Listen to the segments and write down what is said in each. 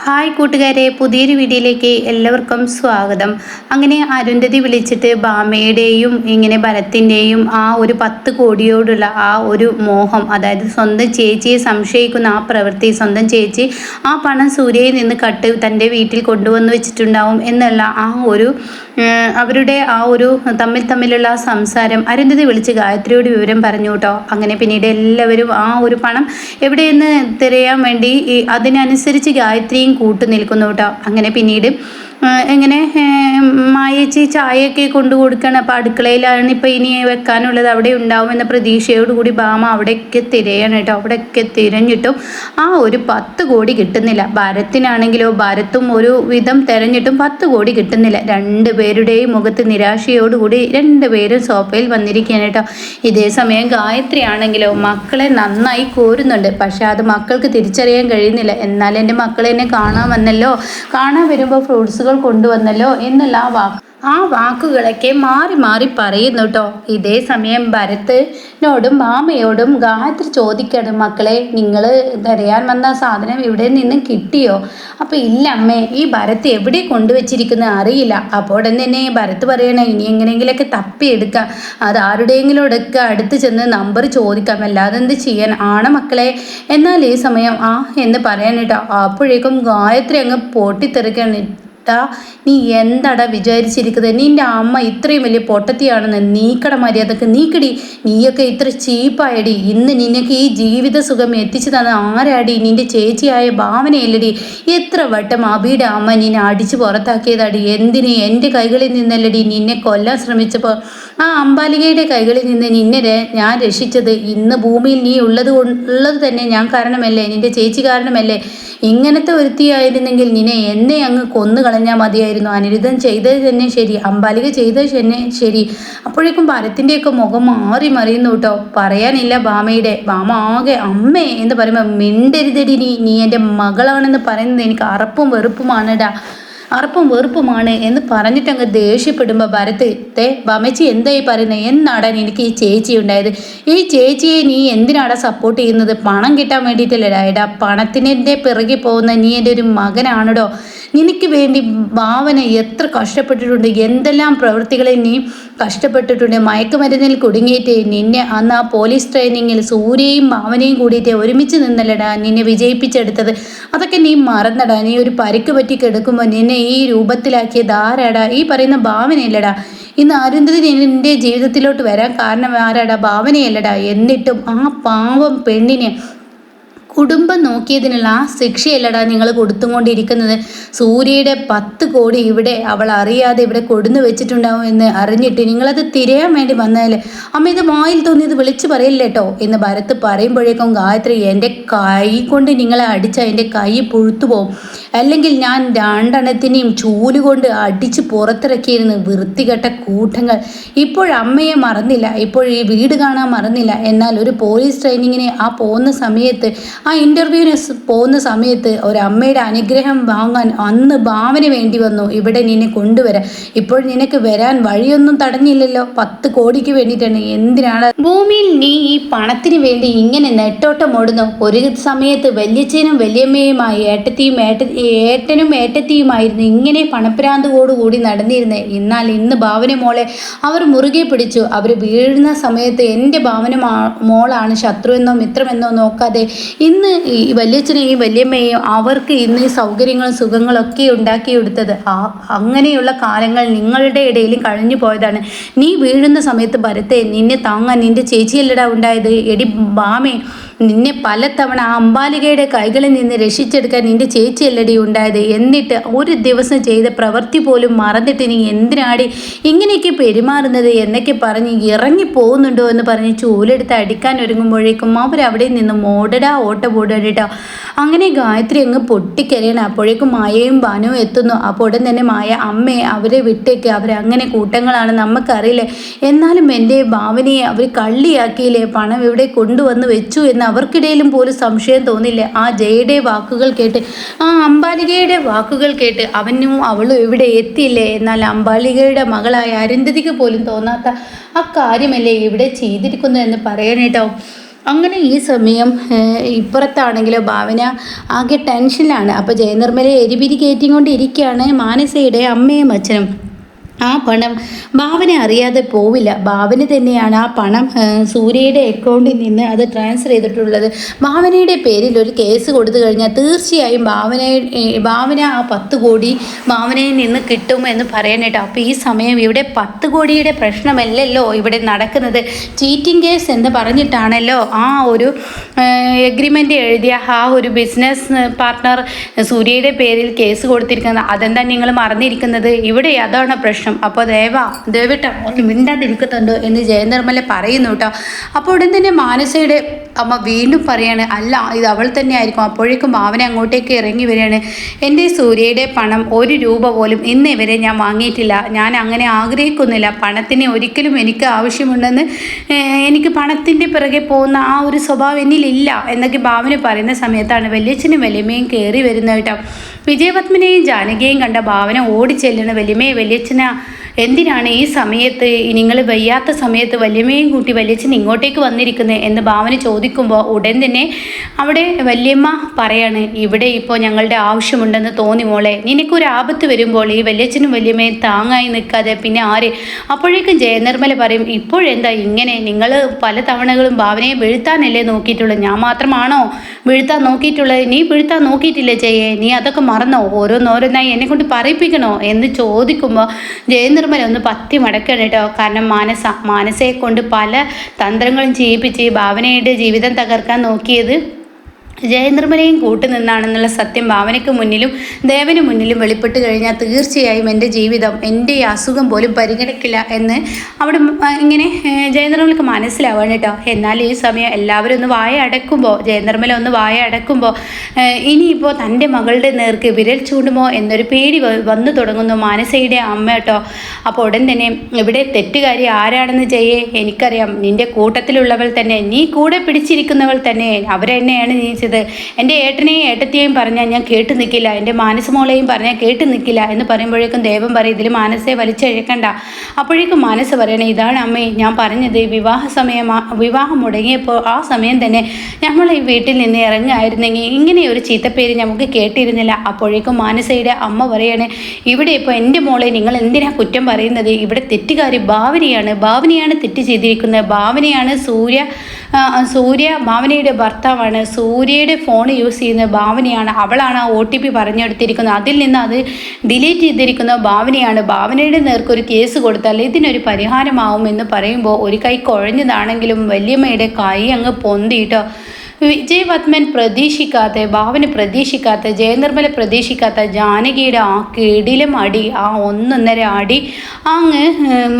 Hi കൂട്ടുകാരെ പുതിയൊരു വീഡിയോയിലേക്ക് എല്ലാവർക്കും സ്വാഗതം. അങ്ങനെ അരുന്ധതി വിളിച്ചിട്ട് ബാമയുടെയും ഇങ്ങനെ ഭരത്തിന്റെയും ആ ഒരു പത്ത് കോടിയോടുള്ള ആ ഒരു മോഹം അതായത് സ്വന്തം ചേച്ചിയെ സംശയിക്കുന്ന ആ പ്രവൃത്തി സ്വന്തം ചേച്ചി ആ പണം സൂര്യയിൽ നിന്ന് കട്ട് തന്റെ വീട്ടിൽ കൊണ്ടുവന്ന് വെച്ചിട്ടുണ്ടാവും എന്നുള്ള ആ ഒരു അവരുടെ ആ ഒരു തമ്മിൽ തമ്മിലുള്ള സംസാരം അരുന്ധതി വിളിച്ച് ഗായത്രിയോട് വിവരം പറഞ്ഞു കേട്ടോ. അങ്ങനെ പിന്നീട് എല്ലാവരും ആ ഒരു പണം എവിടെയെന്ന് തിരയാൻ വേണ്ടി അതിനനുസരിച്ച് ഗായത്രിയും കൂട്ടു നിൽക്കുന്നു കേട്ടോ. അങ്ങനെ പിന്നീട് എങ്ങനെ മായച്ചി ചായയൊക്കെ കൊണ്ടു കൊടുക്കണം. അപ്പോൾ അടുക്കളയിലാണ് ഇപ്പോൾ ഇനി വെക്കാനുള്ളത്. അവിടെ ഉണ്ടാവുമെന്ന പ്രതീക്ഷയോടുകൂടി ബാമ അവിടെയൊക്കെ തിരയാണ് കേട്ടോ. അവിടെയൊക്കെ തിരഞ്ഞിട്ടും ആ ഒരു പത്ത് കോടി കിട്ടുന്നില്ല. ഭാരത്തിനാണെങ്കിലോ ഭാരത്തും ഒരു വിധം തിരഞ്ഞിട്ടും പത്ത് കോടി കിട്ടുന്നില്ല. രണ്ട് പേരുടെയും മുഖത്ത് നിരാശയോടുകൂടി രണ്ട് പേരും സോഫയിൽ വന്നിരിക്കുകയാണ് കേട്ടോ. ഇതേ സമയം ഗായത്രി ആണെങ്കിലോ മക്കളെ നന്നായി കോരുന്നുണ്ട്. പക്ഷെ അത് മക്കൾക്ക് തിരിച്ചറിയാൻ കഴിയുന്നില്ല. എന്നാൽ എന്റെ മക്കളെന്നെ കാണാൻ വന്നല്ലോ. കാണാൻ വരുമ്പോൾ ഫ്രൂട്ട്സുകൾ കൊണ്ടുവന്നല്ലോ എന്നുള്ള ആ വാക്ക് ആ വാക്കുകളൊക്കെ മാറി മാറി പറയുന്നു കേട്ടോ ഇതേ സമയം ഭരത്തിനോടും മാമയോടും ഗായത്രി ചോദിക്കണം മക്കളെ നിങ്ങൾ തരയാൻ വന്ന സാധനം ഇവിടെ നിന്ന് കിട്ടിയോ? അപ്പോൾ ഇല്ല അമ്മേ ഈ ഭരത്ത് എവിടെ കൊണ്ടുവച്ചിരിക്കുന്നത് അറിയില്ല. അപ്പോൾ ഉടൻ തന്നെ ഭരത്ത് പറയണേ ഇനി എങ്ങനെയെങ്കിലൊക്കെ തപ്പിയെടുക്കാം. അത് ആരുടെയെങ്കിലോടൊക്കെ അടുത്ത് ചെന്ന് നമ്പർ ചോദിക്കാം. അല്ലാതെ എന്ത് ചെയ്യാൻ? ആണ് മക്കളെ എന്നാൽ ഈ സമയം ആ എന്ന് പറയാൻ കേട്ടോ അപ്പോഴേക്കും ഗായത്രി അങ്ങ് പൊട്ടിത്തെറിക്കാണ് നീ എന്താടാ വിചാരിച്ചിരിക്കുന്നത് നിന്റെ അമ്മ ഇത്രയും വലിയ പൊട്ടത്തിയാണെന്ന് നീക്കട മര്യാദയ്ക്ക് നീക്കടി. നീയൊക്കെ ഇത്ര ചീപ്പായടി. ഇന്ന് നിനക്ക് ഈ ജീവിത സുഖം എത്തിച്ചു തന്ന ആരാടി? നിന്റെ ചേച്ചിയായ ഭാവനയല്ലടി. എത്ര വട്ടം അബിയുടെ അമ്മ നിന്നെ അടിച്ചു പുറത്താക്കിയതാടി. എന്തിന് എന്റെ കൈകളിൽ നിന്നല്ലടി നിന്നെ കൊല്ലാൻ ശ്രമിച്ചപ്പോൾ? ആ അമ്പാലികയുടെ കൈകളിൽ നിന്ന് നിന്നെ ഞാൻ രക്ഷിച്ചത്. ഇന്ന് ഭൂമിയിൽ നീ ഉള്ളത് ഉള്ളത് തന്നെ ഞാൻ കാരണമല്ലേ? നിന്റെ ചേച്ചി കാരണമല്ലേ? ഇങ്ങനത്തെ ഒരുത്തിയായിരുന്നെങ്കിൽ നിന്നെ എന്നെ അങ്ങ് കൊന്നു കളഞ്ഞാൽ മതിയായിരുന്നു. അനിരുദ്ധം ചെയ്തത് തന്നെ ശരി. അമ്പാലിക ചെയ്തത് തന്നെ ശരി. അപ്പോഴേക്കും ഭരത്തിന്റെയൊക്കെ മുഖം മാറി മറിയുന്നു കേട്ടോ. പറയാനില്ല ഭാമയുടെ. ഭാമ ആകെ അമ്മേ എന്ന് പറയുമ്പോൾ മിണ്ടരുതടി നീ. നീ എന്റെ മകളാണെന്ന് പറയുന്നത് എനിക്ക് അറപ്പും വെറുപ്പുമാണെടാ. അറപ്പും വെറുപ്പുമാണ് എന്ന് പറഞ്ഞിട്ടങ്ങ് ദേഷ്യപ്പെടുമ്പോൾ ഭരത് തേ ബമച്ചി എന്തായി പറയുന്നത് എന്നാടാൻ എനിക്ക് ഈ ചേച്ചി ഉണ്ടായത്? ഈ ചേച്ചിയെ നീ എന്തിനാടാ സപ്പോർട്ട് ചെയ്യുന്നത്? പണം കിട്ടാൻ വേണ്ടിയിട്ടല്ലേടാ എടാ പണത്തിന്റെ പിറകെ പോകുന്ന നീ എന്റെ ഒരു മകനാണോ നിനക്ക് വേണ്ടി ഭാവന എത്ര കഷ്ടപ്പെട്ടിട്ടുണ്ട് എന്തെല്ലാം പ്രവൃത്തികളെ നീ കഷ്ടപ്പെട്ടിട്ടുണ്ട്. മയക്കുമരുന്നിൽ കുടുങ്ങിയിട്ട് നിന്നെ അന്ന് ആ പോലീസ് ട്രെയിനിങ്ങിൽ സൂര്യയും ഭാവനയും കൂടിയിട്ട് ഒരുമിച്ച് നിന്നല്ലടാ നിന്നെ വിജയിപ്പിച്ചെടുത്തത്. അതൊക്കെ നീ മറന്നടാ നീ ഒരു പരിക്ക് പറ്റി കിടക്കുമ്പോൾ നിന്നെ ഈ രൂപത്തിലാക്കിയത് ആരാടാ? ഈ പറയുന്ന ഭാവനയല്ലടാ. ഇന്ന് അരുന്ധതി നിന്റെ ജീവിതത്തിലോട്ട് വരാൻ കാരണം ആരാടാ? ഭാവനയല്ലടാ. എന്നിട്ടും ആ പാവം പെണ്ണിനെ കുടുംബം നോക്കിയതിനുള്ള ആ ശിക്ഷയല്ലടാ നിങ്ങൾ കൊടുത്തുകൊണ്ടിരിക്കുന്നത്. സൂര്യയുടെ പത്ത് കോടി ഇവിടെ അവൾ അറിയാതെ ഇവിടെ കൊടുന്നു വെച്ചിട്ടുണ്ടാവും എന്ന് അറിഞ്ഞിട്ട് നിങ്ങളത് തിരയാൻ വേണ്ടി വന്നാൽ അമ്മ ഇത് മായിൽ തോന്നിയത് വിളിച്ചു പറയില്ലേട്ടോ എന്ന് ഭരത്ത് പറയുമ്പോഴേക്കും ഗായത്രി എന്റെ കൈ കൊണ്ട് നിങ്ങളെ അടിച്ചാൽ എന്റെ കൈ പുഴുത്തു പോകും അല്ലെങ്കിൽ ഞാൻ രണ്ടെണ്ണത്തിനെയും ചൂൽ കൊണ്ട് അടിച്ച് പുറത്തിറക്കിയിരുന്നു വൃത്തികെട്ട കൂട്ടങ്ങൾ. ഇപ്പോഴമ്മയെ മറന്നില്ല. ഇപ്പോൾ ഈ വീട് കാണാൻ മറന്നില്ല. എന്നാൽ ഒരു പോലീസ് ട്രെയിനിങ്ങിന് ആ പോകുന്ന സമയത്ത് ആ ഇന്റർവ്യൂവിന് പോകുന്ന സമയത്ത് ഒരമ്മയുടെ അനുഗ്രഹം വാങ്ങാൻ അന്ന് ഭാവന വേണ്ടി വന്നു. ഇവിടെ നിന്നെ കൊണ്ടുവരാൻ. ഇപ്പോൾ നിനക്ക് വരാൻ വഴിയൊന്നും തടഞ്ഞില്ലല്ലോ. പത്ത് കോടിക്ക് വേണ്ടിയിട്ടാണ്. എന്തിനാണ്? ഭൂമിയിൽ നീ ഈ പണത്തിന് വേണ്ടി ഇങ്ങനെ നെട്ടോട്ടം ഓടുന്നു. ഒരു സമയത്ത് വല്യച്ഛനും വല്യമ്മയുമായി ഏട്ടത്തിയും ഏട്ട ഏട്ടനും ഏട്ടത്തിയുമായിരുന്നു ഇങ്ങനെ പണപ്രാന്തോടുകൂടി നടന്നിരുന്നത് എന്നാൽ ഇന്ന് ഭാവന മോളെ അവർ മുറുകെ പിടിച്ചു. അവർ വീഴുന്ന സമയത്ത് എന്റെ ഭാവന മോളാണ് ശത്രുവെന്നോ മിത്രമെന്നോ നോക്കാതെ ഇന്ന് ഈ വല്യച്ഛനെയും വല്യമ്മയെയും അവർക്ക് ഇന്ന് ഈ സൗകര്യങ്ങളും സുഖങ്ങളൊക്കെ ഉണ്ടാക്കിയെടുത്തത് ആ അങ്ങനെയുള്ള കാലങ്ങൾ നിങ്ങളുടെ ഇടയിലും കഴിഞ്ഞു പോയതാണ്. നീ വീഴുന്ന സമയത്ത് ഭരത്തെ നിന്നെ താങ്ങാൻ നിന്റെ ചേച്ചിയല്ലടാ ഉണ്ടായത്. എടി ബാമേ നിന്നെ പലതവണ ആ അമ്പാലികയുടെ കൈകളിൽ നിന്ന് രക്ഷിച്ചെടുക്കാൻ നിന്റെ ചേച്ചിയല്ലടി ഉണ്ടായത്. എന്നിട്ട് ഒരു ദിവസം ചെയ്ത പ്രവൃത്തി പോലും മറന്നിട്ട് നീ എന്തിനാടി ഇങ്ങനെയൊക്കെ പെരുമാറുന്നത് എന്നൊക്കെ പറഞ്ഞ് ഇറങ്ങി പോകുന്നുണ്ടോ എന്ന് പറഞ്ഞ് ചൂലെടുത്ത് അടിക്കാൻ ഒരുങ്ങുമ്പോഴേക്കും അവിടെ നിന്ന് മോടടാ ഓട്ട പോടട്ടോ അങ്ങനെ ഗായത്രി അങ്ങ് പൊട്ടിക്കരയണം. അപ്പോഴേക്കും മായയും ബാനുവും എത്തുന്നു. അപ്പോൾ ഉടൻ തന്നെ മായ അമ്മയെ അവരെ വിട്ടേക്ക്. അവരങ്ങനെ കൂട്ടങ്ങളാണ് നമുക്കറിയില്ലേ. എന്നാലും എന്റെ ഭാവനയെ അവർ കള്ളിയാക്കിയില്ലേ? പണം ഇവിടെ കൊണ്ടുവന്ന് വെച്ചു എന്ന് അവർക്കിടയിലും പോലും സംശയം തോന്നില്ല? ആ ജയയുടെ വാക്കുകൾ കേട്ട് ആ അംബാലികയുടെ വാക്കുകൾ കേട്ട് അവനും അവളും എവിടെ എത്തിയില്ലേ? എന്നാൽ അംബാലികയുടെ മകളായ അരുന്ധതിക്ക് പോലും തോന്നാത്ത ആ കാര്യമല്ലേ ഇവിടെ ചെയ്തിരിക്കുന്നു എന്ന് പറയണേട്ടോ അങ്ങനെ ഈ സമയം ഇപ്പുറത്താണെങ്കിലോ ഭാവന ആകെ ടെൻഷനിലാണ് അപ്പോൾ ജയനിർമ്മലയെ എരിപിരി കയറ്റിക്കൊണ്ടിരിക്കുകയാണ് മാനസയുടെ അമ്മയും അച്ഛനും. ആ പണം ഭാവന അറിയാതെ പോവില്ല. ഭാവന തന്നെയാണ് ആ പണം സൂര്യയുടെ അക്കൗണ്ടിൽ നിന്ന് അത് ട്രാൻസ്ഫർ ചെയ്തിട്ടുള്ളത്. ഭാവനയുടെ പേരിൽ ഒരു കേസ് കൊടുത്തു കഴിഞ്ഞാൽ തീർച്ചയായും ഭാവന ഭാവന ആ പത്ത് കോടി ഭാവനയിൽ നിന്ന് കിട്ടും എന്ന് പറയാനായിട്ട്. അപ്പോൾ ഈ സമയം ഇവിടെ പത്ത് കോടിയുടെ പ്രശ്നമല്ലല്ലോ ഇവിടെ നടക്കുന്നത്. ചീറ്റിംഗ് കേസ് എന്ന് പറഞ്ഞിട്ടാണല്ലോ ആ ഒരു എഗ്രിമെന്റ് എഴുതിയ ആ ഒരു ബിസിനസ് പാർട്ട്ണർ സൂര്യയുടെ പേരിൽ കേസ് കൊടുത്തിരിക്കുന്നത്. അതെന്താ നിങ്ങൾ മറന്നിരിക്കുന്നത്? ഇവിടെ അതാണ് പ്രശ്നം. അപ്പോൾ ദേവ ദേവിട്ട ഒന്ന് മിണ്ടാതിരിക്കുന്നുണ്ട് എന്ന് ജയനിർമ്മല പറയുന്നു കേട്ടോ. അപ്പോൾ ഉടൻ തന്നെ മാനസയുടെ അമ്മ വീണ്ടും പറയാണ് അല്ല ഇത് അവൾ തന്നെ ആയിരിക്കും അപ്പോഴേക്കും ഭാവന അങ്ങോട്ടേക്ക് ഇറങ്ങി വരികയാണ്. എന്റെ സൂര്യയുടെ പണം ഒരു രൂപ പോലും ഇന്ന് വരെ ഞാൻ വാങ്ങിയിട്ടില്ല. ഞാൻ അങ്ങനെ ആഗ്രഹിക്കുന്നില്ല. പണത്തിന് ഒരിക്കലും എനിക്ക് ആവശ്യമുണ്ടെന്ന് എനിക്ക് പണത്തിന്റെ പിറകെ പോകുന്ന ആ ഒരു സ്വഭാവം എന്നിലില്ല എന്നൊക്കെ ഭാവന പറയുന്ന സമയത്താണ് വലിയച്ഛനും വലിയമ്മയും കയറി വരുന്നത് കേട്ടോ. വിജയപത്മനെയും ജാനകിയെയും കണ്ട ഭാവന ഓടിച്ചെല്ലുന്ന വലിയമ്മയെ വലിയച്ഛന എന്തിനാണ് ഈ സമയത്ത് നിങ്ങൾ വയ്യാത്ത സമയത്ത് വല്യമ്മയും കൂട്ടി വല്യച്ഛൻ ഇങ്ങോട്ടേക്ക് വന്നിരിക്കുന്നത് എന്ന് ഭാവന ചോദിക്കുമ്പോൾ ഉടൻ തന്നെ അവിടെ വല്യമ്മ പറയാണ് ഇവിടെ ഇപ്പോൾ ഞങ്ങളുടെ ആവശ്യമുണ്ടെന്ന് തോന്നി മോളെ. നിനക്കൊരു ആപത്ത് വരുമ്പോൾ ഈ വല്യച്ഛനും വല്യമ്മയും താങ്ങായി നിൽക്കാതെ പിന്നെ ആര്? അപ്പോഴേക്കും ജയനിർമ്മല പറയും ഇപ്പോഴെന്താ ഇങ്ങനെ? നിങ്ങൾ പല തവണകളും ഭാവനയെ വീഴ്ത്താനല്ലേ നോക്കിയിട്ടുള്ളത് ഞാൻ മാത്രമാണോ വീഴ്ത്താൻ നോക്കിയിട്ടുള്ളത്? നീ വീഴ്ത്താൻ നോക്കിയിട്ടില്ലേ ജയേ? നീ അതൊക്കെ മറന്നോ? ഓരോന്നോരോന്നായി എന്നെ കൊണ്ട് പറയിപ്പിക്കണോ? എന്ന് ചോദിക്കുമ്പോൾ ജയനിർമ്മല ഒന്ന് പത്തി മടക്കണം കേട്ടോ കാരണം മാനസ മാനസയെ കൊണ്ട് പല തന്ത്രങ്ങളും ചെയ്യിപ്പിച്ച് ഭാവനയുടെ ജീവിതം തകർക്കാൻ നോക്കിയത്. ജയനിർമ്മലയും കൂട്ടുനിന്നാണെന്നുള്ള സത്യം ഭാവനയ്ക്ക് മുന്നിലും ദേവന് മുന്നിലും വെളിപ്പെട്ട് കഴിഞ്ഞാൽ തീർച്ചയായും എന്റെ ജീവിതം എന്റെ ഈ അസുഖം പോലും പരിഗണിക്കില്ല എന്ന് അവിടെ ഇങ്ങനെ ജയനിർമ്മലക്ക് മനസ്സിലാവാണ് കേട്ടോ. എന്നാൽ ഈ സമയം എല്ലാവരും ഒന്ന് വായ അടക്കുമ്പോൾ ജയനിർമ്മല ഒന്ന് വായ അടക്കുമ്പോൾ ഇനിയിപ്പോൾ തന്റെ മകളുടെ നേർക്ക് വിരൽ ചൂണ്ടുമോ എന്നൊരു പേടി വന്നു തുടങ്ങുന്നു മാനസയുടെ അമ്മ കേട്ടോ. അപ്പോൾ ഉടൻ തന്നെ ഇവിടെ തെറ്റുകാരി ആരാണെന്ന് ചെയ്യേ എനിക്കറിയാം. നിന്റെ കൂട്ടത്തിലുള്ളവൾ തന്നെ നീ കൂടെ പിടിച്ചിരിക്കുന്നവൾ തന്നെ. അവരെന്നെയാണ് നീ ചെയ്തത്. എന്റെ ഏട്ടനെയും ഏട്ടത്തെയും പറഞ്ഞാൽ ഞാൻ കേട്ട് നിൽക്കില്ല എന്റെ മാനസമോളെയും പറഞ്ഞാൽ കേട്ട് നിൽക്കില്ല എന്ന് പറയുമ്പോഴേക്കും ദേവൻ പറയും ഇതിൽ മാനസയെ വലിച്ചഴക്കണ്ട. അപ്പോഴേക്കും മാനസ് പറയണേ ഇതാണ് അമ്മേ ഞാൻ പറഞ്ഞത് വിവാഹ സമയം വിവാഹം മുടങ്ങിയപ്പോൾ ആ സമയം തന്നെ നമ്മൾ ഈ വീട്ടിൽ നിന്ന് ഇറങ്ങായിരുന്നെങ്കിൽ ഇങ്ങനെ ഒരു ചീത്തപ്പേര് നമുക്ക് കേട്ടിരുന്നില്ല. അപ്പോഴേക്കും മാനസയുടെ അമ്മ പറയാണ് ഇവിടെ ഇപ്പോൾ എന്റെ മോളെ നിങ്ങൾ എന്തിനാ കുറ്റം പറയുന്നത്? ഇവിടെ തെറ്റുകാരി ഭാവനയാണ് ഭാവനയാണ് തെറ്റ് ചെയ്തിരിക്കുന്നത്. ഭാവനയാണ് സൂര്യ സൂര്യ ഭാവനയുടെ ഭർത്താവാണ്. സൂര്യയുടെ ഫോൺ യൂസ് ചെയ്യുന്ന ഭാവനയാണ്. അവളാണ് ആ ഒ ടി പി പറഞ്ഞെടുത്തിരിക്കുന്നത് അതിൽ നിന്ന് അത് ഡിലീറ്റ് ചെയ്തിരിക്കുന്ന ഭാവനയാണ്. ഭാവനയുടെ നേർക്കൊരു കേസ് കൊടുത്താൽ ഇതിനൊരു പരിഹാരമാവും എന്ന് പറയുമ്പോൾ ഒരു കൈ കുഴഞ്ഞതാണെങ്കിലും വല്യമ്മയുടെ കൈ അങ്ങ് പൊന്തിയിട്ടോ. വിജയ് പത്മൻ പ്രതീക്ഷിക്കാത്ത ഭാവന പ്രതീക്ഷിക്കാത്ത ജയനിർമ്മല പ്രതീക്ഷിക്കാത്ത ജാനകിയുടെ ആ കിടിലം അടി ആ ഒന്നൊന്നര അടി അങ്ങ്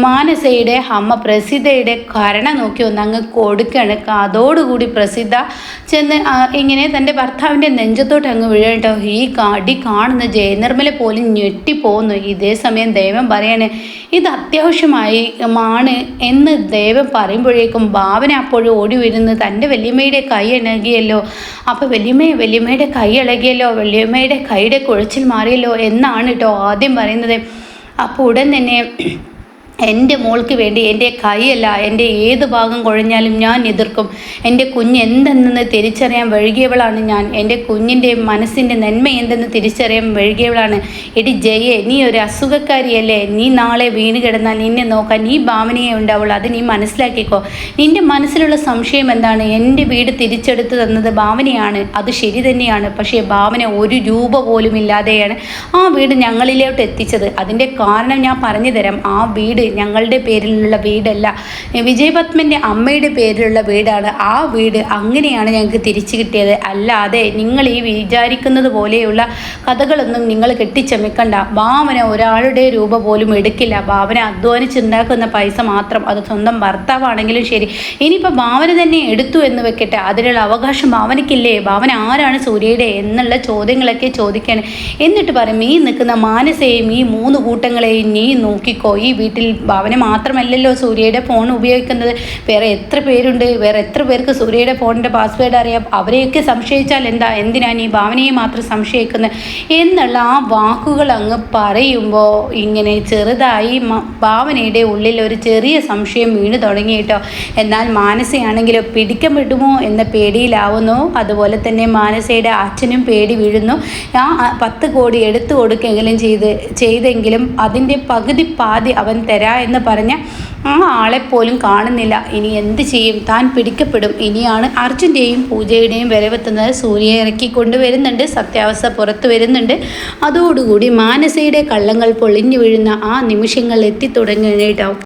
മാനസയുടെ അമ്മ പ്രസിദ്ധയുടെ കരണ നോക്കി ഒന്ന് അങ്ങ് കൊടുക്കുകയാണ് അതോടുകൂടി പ്രസിദ്ധ ചെന്ന് ഇങ്ങനെ തന്റെ ഭർത്താവിന്റെ നെഞ്ചത്തോട്ട് അങ്ങ് വീഴട്ടോ ഈ അടി കാണുന്ന ജയനിർമ്മല പോലും ഞെട്ടിപ്പോകുന്നു ഇതേ സമയം ദൈവം പറയാണ് ഇത് അത്യാവശ്യമായി ആണ് എന്ന് ദൈവം പറയുമ്പോഴേക്കും ഭാവന അപ്പോഴും ഓടി വരുന്നത് തന്റെ വല്യമ്മയുടെ കൈ ഇണകിയല്ലോ അപ്പോൾ വലിയമ്മയെ വല്യമ്മയുടെ കൈ ഇളകിയല്ലോ വല്യമ്മയുടെ കൈയുടെ കുഴച്ചിൽ മാറിയല്ലോ? എന്നാണ് കേട്ടോ ആദ്യം പറയുന്നത്. അപ്പോൾ ഉടൻ തന്നെ എന്റെ മോൾക്ക് വേണ്ടി എന്റെ കൈയല്ല എന്റെ ഏത് ഭാഗം കുഴഞ്ഞാലും ഞാൻ എതിർക്കും. എന്റെ കുഞ്ഞ് എന്തെന്ന് തിരിച്ചറിയാൻ വഴുകിയവളാണ് ഞാൻ. എന്റെ കുഞ്ഞിന്റെ മനസ്സിന്റെ നന്മ എന്തെന്ന് തിരിച്ചറിയാൻ വഴുകിയവളാണ്. എടി ജയെ നീ ഒരു അസുഖക്കാരിയല്ലേ. നീ നാളെ വീണ് കിടന്നാൽ നിന്നെ നോക്കാൻ നീ ഭാവനയെ ഉണ്ടാവുള്ളൂ അത് നീ മനസ്സിലാക്കിക്കോ. നിന്റെ മനസ്സിലുള്ള സംശയം എന്താണ്? എന്റെ വീട് തിരിച്ചെടുത്ത് തന്നത് ഭാവനയാണ്. അത് ശരി തന്നെയാണ്. പക്ഷേ ഭാവന ഒരു രൂപ പോലും ഇല്ലാതെയാണ് ആ വീട് ഞങ്ങളിലോട്ട് എത്തിച്ചത്. അതിന്റെ കാരണം ഞാൻ പറഞ്ഞു തരാം. ആ വീട് ഞങ്ങളുടെ പേരിലുള്ള വീടല്ല. വിജയപത്മന്റെ അമ്മയുടെ പേരിലുള്ള വീടാണ്. ആ വീട് അങ്ങനെയാണ് ഞങ്ങൾക്ക് തിരിച്ചു കിട്ടിയത്. അല്ലാതെ നിങ്ങൾ ഈ വിചാരിക്കുന്നത് പോലെയുള്ള കഥകളൊന്നും നിങ്ങൾ കെട്ടിച്ചമിക്കണ്ട ഭാവന ഒരാളുടെ രൂപ പോലും എടുക്കില്ല. ഭാവന അധ്വാനിച്ചുണ്ടാക്കുന്ന പൈസ മാത്രം അത് സ്വന്തം ഭർത്താവാണെങ്കിലും ശരി. ഇനിയിപ്പോൾ ഭാവന തന്നെ എടുത്തു എന്ന് വെക്കട്ടെ. അതിനുള്ള അവകാശം ഭാവനയ്ക്കില്ലേ? ഭാവന ആരാണ് സൂര്യയുടെ എന്നുള്ള ചോദ്യങ്ങളൊക്കെ ചോദിക്കണേ. എന്നിട്ട് പറയും ഈ നിൽക്കുന്ന മാനസയെയും ഈ മൂന്ന് കൂട്ടങ്ങളെയും നീ നോക്കിക്കോ. ഈ വീട്ടിൽ ഭാവന മാത്രമല്ലല്ലോ സൂര്യയുടെ ഫോൺ ഉപയോഗിക്കുന്നത്. വേറെ എത്ര പേരുണ്ട് വേറെ എത്ര പേർക്ക് സൂര്യയുടെ ഫോണിന്റെ പാസ്വേഡ് അറിയാം? അവരെയൊക്കെ സംശയിച്ചാൽ എന്താ? എന്തിനാണ് ഈ ഭാവനയെ മാത്രം സംശയിക്കുന്നത്? എന്നുള്ള ആ വാക്കുകൾ അങ്ങ് പറയുമ്പോൾ ഇങ്ങനെ ചെറുതായി ഭാവനയുടെ ഉള്ളിൽ ഒരു ചെറിയ സംശയം വീണ് തുടങ്ങി കേട്ടോ. എന്നാൽ മാനസയാണെങ്കിലോ പിടിക്കപ്പെടുമോ എന്ന പേടിയിലാവുന്നു. അതുപോലെ തന്നെ മാനസയുടെ അച്ഛനും പേടി വീഴുന്നു. ആ പത്ത് കോടി എടുത്തു കൊടുക്കെങ്കിലും ചെയ്ത് ചെയ്തെങ്കിലും അതിന്റെ പകുതി പാതി അവൻ തരാ എന്ന് പറഞ്ഞ ആ ആളെപ്പോലും കാണുന്നില്ല. ഇനി എന്ത് ചെയ്യും? താൻ പിടിക്കപ്പെടും. ഇനിയാണ് അർജുന്റെയും പൂജയുടെയും വരവെത്തുന്നത്. സൂര്യയെ ഇറക്കി കൊണ്ടുവരുന്നുണ്ട്. സത്യാവസ്ഥ പുറത്തു വരുന്നുണ്ട്. അതോടുകൂടി മാനസയുടെ കള്ളങ്ങൾ പൊളിഞ്ഞു വീഴുന്ന ആ നിമിഷങ്ങൾ എത്തിത്തുടങ്ങുകയായിട്ടാവും